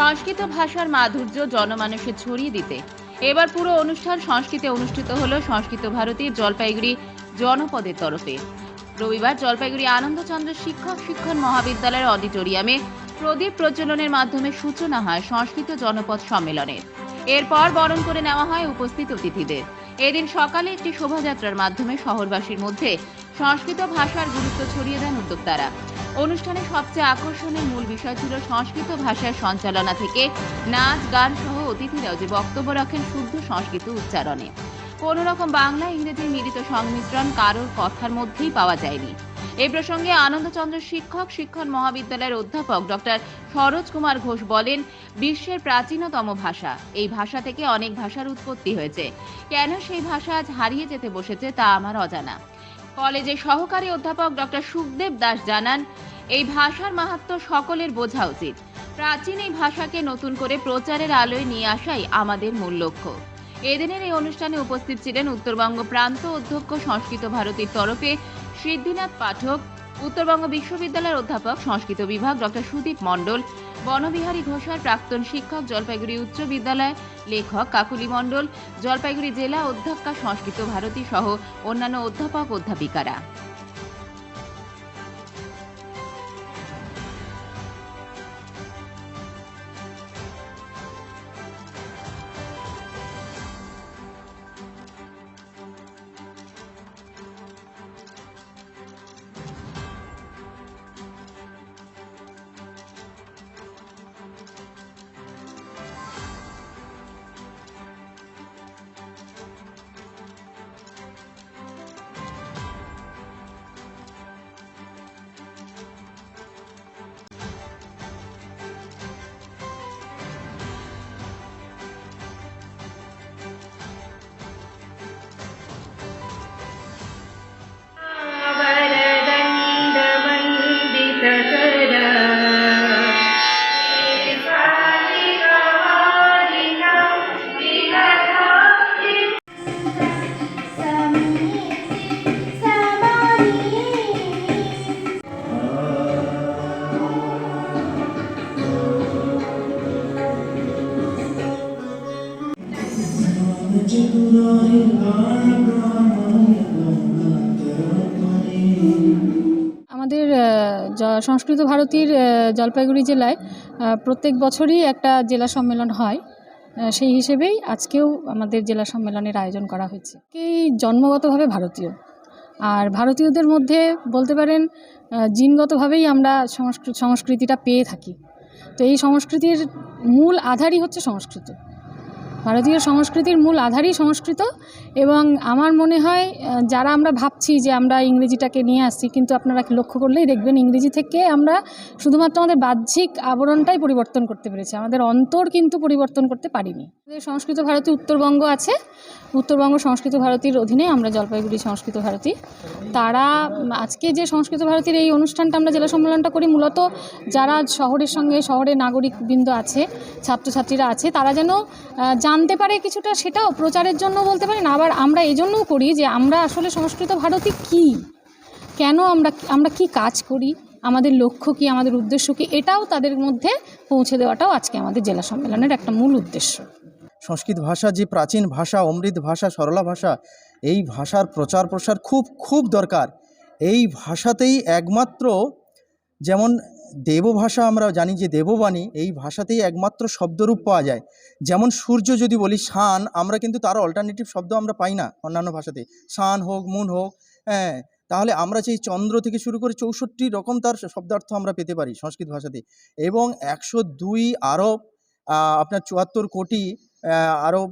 সংস্কৃত ভাষার মাধুর্য জনমানসে ছড়িয়ে দিতে। এবার পুরো অনুষ্ঠান সংস্কৃতে অনুষ্ঠিত হলো সংস্কৃত ভারতী জলপাইগুড়ি জনপদের তরফে। রবিবার জলপাইগুড়ি আনন্দচন্দ্র শিক্ষক শিক্ষণ মহাবিদ্যালয়ের অডিটোরিয়ামে প্রদীপ প্রজ্বলনের মাধ্যমে সূচনা হয় সংস্কৃত জনপদ সম্মেলনের। এরপর বরণ করে নেওয়া হয় উপস্থিত অতিথিদের। এদিন সকালে একটি শোভাযাত্রার মাধ্যমে শহরবাসীর মধ্যে সংস্কৃত ভাষার গুরুত্ব ছড়িয়ে দেন উদ্যোক্তারা। অনুষ্ঠানে সবচেয়ে আকর্ষণের মূল বিষয় ছিল সংস্কৃত ভাষার সঞ্চালনা থেকে নাচ, গান সহ অতিথিরাও যে বক্তব্য রাখেন শুদ্ধ সংস্কৃত উচ্চারণে। কোনো রকম বাংলা, ইংরেজি মিলিত সংমিশ্রণ কারোর কথার মধ্যেই পাওয়া যায়নি। এই প্রসঙ্গে আনন্দচন্দ্র শিক্ষক, শিক্ষণ মহাবিদ্যালয়ের অধ্যাপক ডক্টর সরোজ কুমার ঘোষ বলেন, বিশ্বের প্রাচীনতম ভাষা। এই ভাষা থেকে অনেক ভাষার উৎপত্তি হয়েছে। কেন সেই ভাষা আজ হারিয়ে যেতে বসেছে তা আমার অজানা। কলেজের সহকারী অধ্যাপক ডক্টর সুখদেব দাস জানান, এই ভাষার মাহাত্ম্য সকলের বোঝা উচিত। প্রাচীন এই ভাষাকে নতুন করে প্রচারের আলোয় নিয়ে আসাই আমাদের মূল লক্ষ্য। এদিনের এই অনুষ্ঠানে উপস্থিত ছিলেন উত্তরবঙ্গ প্রান্ত অধ্যক্ষ, সংস্কৃত ভারতীর তরফে সিদ্ধিনাথ পাঠক, উত্তরবঙ্গ বিশ্ববিদ্যালয়ের অধ্যাপক, সংস্কৃত বিভাগ ডক্টর সুদীপ মণ্ডল, বনবিহারী ঘোষাল, প্রাক্তন শিক্ষক, জলপাইগুড়ি উচ্চ বিদ্যালয় লেখক কাকুলি মণ্ডল, জলপাইগুড়ি জেলা অধ্যক্ষা, সংস্কৃত ভারতী সহ অন্যান্য অধ্যাপক অধ্যাপিকারা। Jai Guru Hari Rama Rama সংস্কৃত ভারতীর জলপাইগুড়ি জেলায় প্রত্যেক বছরই একটা জেলা সম্মেলন হয়। সেই হিসেবেই আজকেও আমাদের জেলা সম্মেলনের আয়োজন করা হয়েছে। এই জন্মগতভাবে ভারতীয়। আর ভারতীয়দের মধ্যে বলতে পারেন জিনগতভাবেই আমরা সংস্কৃ- সংস্কৃতিটা পেয়ে থাকি। তো এই সংস্কৃতির মূল আধারই হচ্ছে সংস্কৃত। ভারতীয় সংস্কৃতির মূল আধারই সংস্কৃত এবং আমার মনে হয় যারা আমরা ভাবছি যে আমরা ইংরেজিটাকে নিয়ে আসছি, কিন্তু আপনারা লক্ষ্য করলেই দেখবেন ইংরেজি থেকে আমরা শুধুমাত্র আমাদের বাহ্যিক আবরণটাই পরিবর্তন করতে পেরেছি। আমাদের অন্তর কিন্তু পরিবর্তন করতে পারিনি। সংস্কৃত ভারতী উত্তরবঙ্গ আছে। উত্তরবঙ্গ সংস্কৃত ভারতীর অধীনে আমরা জলপাইগুড়ি সংস্কৃত ভারতী। তারা আজকে যে সংস্কৃত ভারতীর এই অনুষ্ঠানটা আমরা জেলা সম্মেলনটা করি, মূলত যারা শহরের সঙ্গে শহরের নাগরিকবৃন্দ আছে, ছাত্রছাত্রীরা আছে, তারা যেন জানতে পারে কিছুটা, সেটাও প্রচারের জন্য বলতে পারেন। আবার আমরা এই জন্যও করি যে আমরা আসলে সংস্কৃত ভারতী কী? কেন আমরা আমরা কি কাজ করি? আমাদের লক্ষ্য কি? আমাদের উদ্দেশ্য কি? এটাও তাদের মধ্যে পৌঁছে দেওয়াটাও আজকে আমাদের জেলা সম্মেলনের একটা মূল উদ্দেশ্য। সংস্কৃত ভাষা, যে প্রাচীন ভাষা, অমৃত ভাষা, সরলা ভাষা, এই ভাষার প্রচার প্রসার খুব খুব দরকার। এই ভাষাতেই একমাত্র যেমন দেবভাষা আমরা জানি যে দেববাণী, এই ভাষাতেই একমাত্র শব্দরূপ পাওয়া যায়। যেমন সূর্য যদি বলি শান, আমরা কিন্তু তার অল্টারনেটিভ শব্দ আমরা পাই না অন্যান্য ভাষাতে। শান হোক, মুন হোক হ্যাঁ তাহলে আমরা সেই চন্দ্র থেকে শুরু করে চৌষট্টি রকম তার শব্দার্থ আমরা পেতে পারি সংস্কৃত ভাষাতে। এবং একশো দুই আরব আপনার চুয়াত্তর কোটি আরও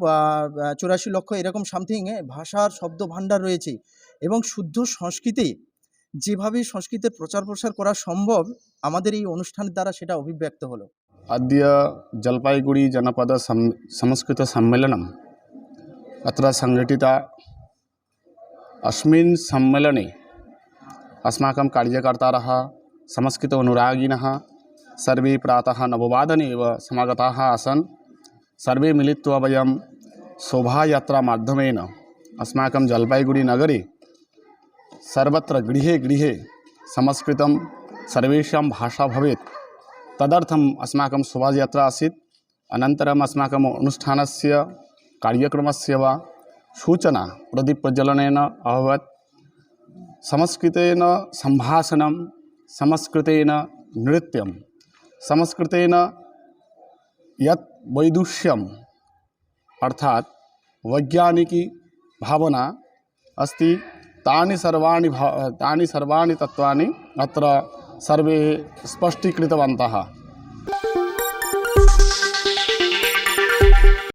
চুরাশি লক্ষ এরকম সামথিং ভাষার শব্দ ভাণ্ডার রয়েছে। এবং শুদ্ধ সংস্কৃতে যেভাবে সংস্কৃতের প্রচার প্রসার করা সম্ভব আমাদের এই অনুষ্ঠানের দ্বারা সেটা অভিব্যক্ত হলো अद्य जलपायिगुडि जनपद सं संस्कृतसम्मेलनम् अत्र सङ्घटिता अस्मिन् सम्मेलने अस्माकं कार्यकर्तारः संस्कृत अनुरागिणः सर्वे प्रातः नववादने एव समागताः आसन् सर्वे मिलित्वा वयं शोभायात्रामाध्यमेन अस्माकं जलपायिगुडीनगरे सर्वत्र गृहे गृहे संस्कृतं सर्वेषां भाषा भवेत्। तदर्थम् अस्माकं शोभायात्रा आसीत्। अनन्तरम् अस्माकम् अनुष्ठानस्य कार्यक्रमस्य वा सूचना प्रदीपप्रज्वलनेन अभवत्। संस्कृतेन सम्भाषणं, संस्कृतेन नृत्यं, संस्कृतेन यत् वैदुष्यम्, अर्थात् वैज्ञानिकी भावना अस्ति। तानि सर्वाणि भा तानि सर्वाणि तत्त्वानि अत्र सर्वे स्पष्टीकृतवन्तः।